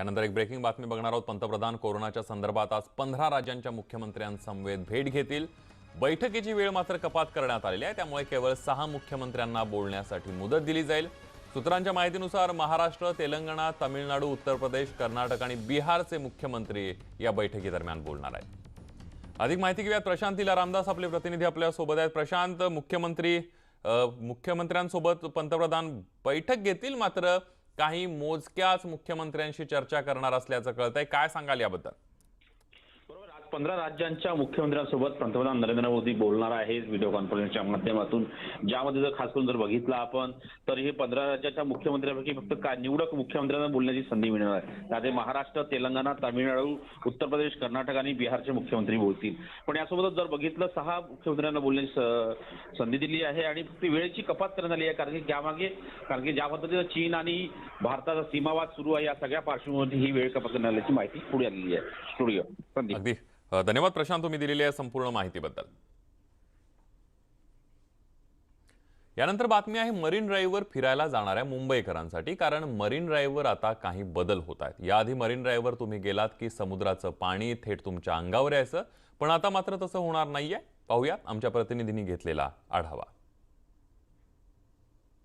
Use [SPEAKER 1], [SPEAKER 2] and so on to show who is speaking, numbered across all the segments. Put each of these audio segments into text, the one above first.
[SPEAKER 1] यानंतर एक ब्रेकिंग बातमी बघणार आहोत. पंतप्रधान कोरोनाच्या संदर्भात आज पंधरा राज्यांच्या मुख्यमंत्र्यांसमवेत भेट घेतील. बैठकीची वेळ मात्र कपात करण्यात आलेली आहे. त्यामुळे केवळ सहा मुख्यमंत्र्यांना बोलण्यासाठी मुदत दिली जाईल. सूत्रांच्या माहितीनुसार महाराष्ट्र तेलंगणा तामिळनाडू उत्तर प्रदेश कर्नाटक आणि बिहारचे मुख्यमंत्री या बैठकीदरम्यान बोलणार आहेत. अधिक माहिती घेऊयात. प्रशांत तिला. रामदास आपले प्रतिनिधी आपल्यासोबत आहेत. प्रशांत मुख्यमंत्री मुख्यमंत्र्यांसोबत पंतप्रधान बैठक घेतील मात्र काही मोजक्याच मुख्यमंत्र्यांशी चर्चा करणार असल्याचं कळतंय. काय सांगाल याबद्दल?
[SPEAKER 2] पंधरा राज्यांच्या मुख्यमंत्र्यांसोबत पंतप्रधान नरेंद्र मोदी बोलणार आहेत व्हिडिओ कॉन्फरन्सच्या माध्यमातून. ज्यामध्ये जर खास करून जर बघितलं आपण तर हे पंधरा राज्याच्या मुख्यमंत्र्यांपैकी फक्त का निवडक मुख्यमंत्र्यांना बोलण्याची संधी मिळणार आहे. त्यामध्ये महाराष्ट्र तेलंगणा तामिळनाडू उत्तर प्रदेश कर्नाटक आणि बिहारचे मुख्यमंत्री बोलतील. पण यासोबतच जर बघितलं सहा मुख्यमंत्र्यांना बोलण्याची संधी दिली आहे आणि फक्त वेळेची कपात करण्यात आली आहे. कारण की ज्यामागे कारण की ज्या पद्धतीनं चीन आणि भारताचा सीमावाद सुरू आहे या सगळ्या पार्श्वभूमीवर ही वेळ कपात करण्यात आल्याची माहिती पुढे आलेली आहे. स्टुडिओ संदीप.
[SPEAKER 1] धन्यवाद प्रशांत तुम्ही दिलेली आहे संपूर्ण माहितीबद्दल. यानंतर बातमी आहे मरीन ड्राईव्हवर फिरायला जाणाऱ्या मुंबईकरांसाठी कारण मरीन ड्राईव्हवर आता काही बदल होत आहेत. याआधी मरीन ड्राईव्हवर तुम्ही गेलात की समुद्राचं पाणी थेट तुमच्या अंगावर यायचं पण आता मात्र तसं होणार नाहीये. पाहूयात आमच्या प्रतिनिधींनी घेतलेला आढावा.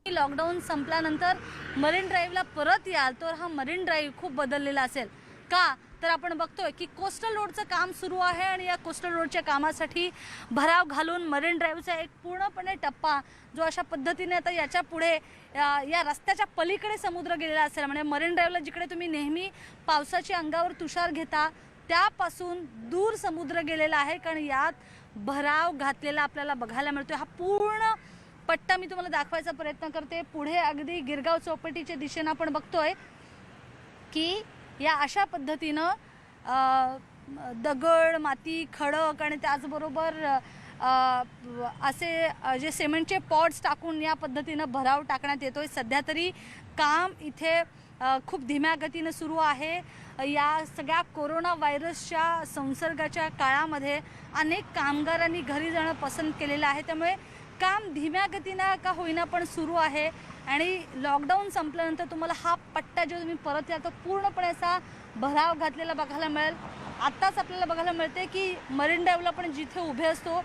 [SPEAKER 3] लॉकडाऊन संपल्यानंतर मरीन ड्राईव्हला परत याल तर हा मरीन ड्राईव्ह खूप बदललेला असेल. का? तर आपण बघतोय की कोस्टल रोडचं काम सुरू आहे आणि या कोस्टल रोडच्या कामासाठी भराव घालून मरीन ड्राईव्हचा एक पूर्णपणे टप्पा जो अशा पद्धतीने आता याच्यापुढे या रस्त्याच्या पलीकडे समुद्र गेलेला असेल. म्हणजे मरीन ड्राईव्हला जिकडे तुम्ही नेहमी पावसाच्या अंगावर तुषार घेता त्यापासून दूर समुद्र गेलेला आहे. कारण यात भराव घातलेला आपल्याला बघायला मिळतोय. हा पूर्ण पट्टा मी तुम्हाला दाखवायचा प्रयत्न करते. पुढे अगदी गिरगाव चौपटीच्या दिशेनं आपण बघतोय की या अशा पद्धतीनं दगड माती खडक आणि त्याचबरोबर असे जे सिमेंटचे पॉट्स टाकून या पद्धतीनं भराव टाकण्यात येतो आहे सध्या तरी काम इथे खूप धीम्या गतीनं सुरू आहे. या सगळ्या कोरोना व्हायरसच्या संसर्गाच्या काळामध्ये अनेक कामगारांनी घरी जाणं पसंत केलेलं आहे. त्यामुळे काम धीम्या गतीनं का होईना पण सुरू आहे. आणि लॉकडाऊन संपल्यानंतर तुम्हाला हा पट्टा जो तुम्ही परत या तो पूर्णपणे असा भराव घातलेला बघायला मिळेल. आत्ताच आपल्याला बघायला मिळते की मरीन ड्राईव्हला आपण जिथे उभे असतो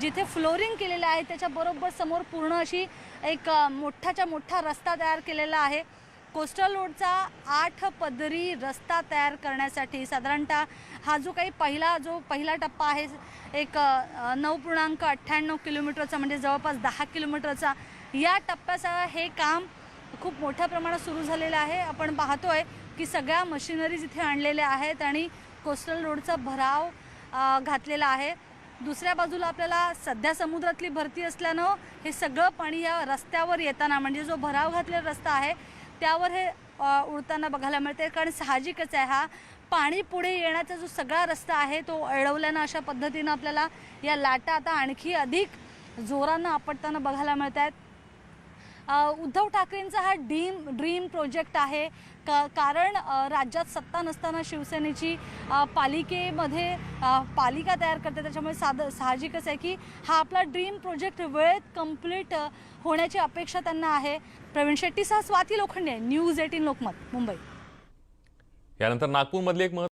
[SPEAKER 3] जिथे फ्लोरिंग केलेलं आहे त्याच्याबरोबर समोर पूर्ण अशी एक मोठ्याच्या मोठा रस्ता तयार केलेला आहे. कोस्टल रोडचा आठ पदरी रस्ता तयार करण्यासाठी साधारणतः हा जो काही पहिला जो पहिला टप्पा आहे एक नऊ पूर्णांक अठ्ठ्याण्णव किलोमीटरचा म्हणजे जवळपास दहा किलोमीटरचा या टप्प्याचं हे काम खूप मोठ्या प्रमाणात सुरू झालेलं आहे. आपण पाहतोय की सगळ्या मशिनरीज इथे आणलेल्या आहेत आणि कोस्टल रोडचा भराव घातलेला आहे. दुसऱ्या बाजूला आपल्याला सध्या समुद्रातली भरती असल्यानं हे सगळं पाणी या रस्त्यावर येताना म्हणजे जो भराव घातलेला रस्ता आहे त्यावर हे उडताना बघायला मिळते कारण साहजिकच आहे हा. पाणी पुढे येण्याचा जो सगळा रस्ता आहे तो अडवल्यानं अशा पद्धतीनं आपल्याला या लाटा आता आणखी अधिक जोरानं आपटताना बघायला मिळत आहेत उद्धव ठाकरेंचा हा ड्रीम ड्रीम प्रोजेक्ट आहे. का कारण राज्यात सत्ता नसताना शिवसेनेची पालिकेमध्ये पालिका तयार करते. त्याच्यामुळे साध साहजिकच आहे की हा आपला ड्रीम प्रोजेक्ट वेळेत कंप्लीट होण्याची अपेक्षा त्यांना आहे. प्रवीण शेट्टीसह स्वाती लोखंडे न्यूज एटीन लोकमत मुंबई.
[SPEAKER 1] यानंतर नागपूरमधली एक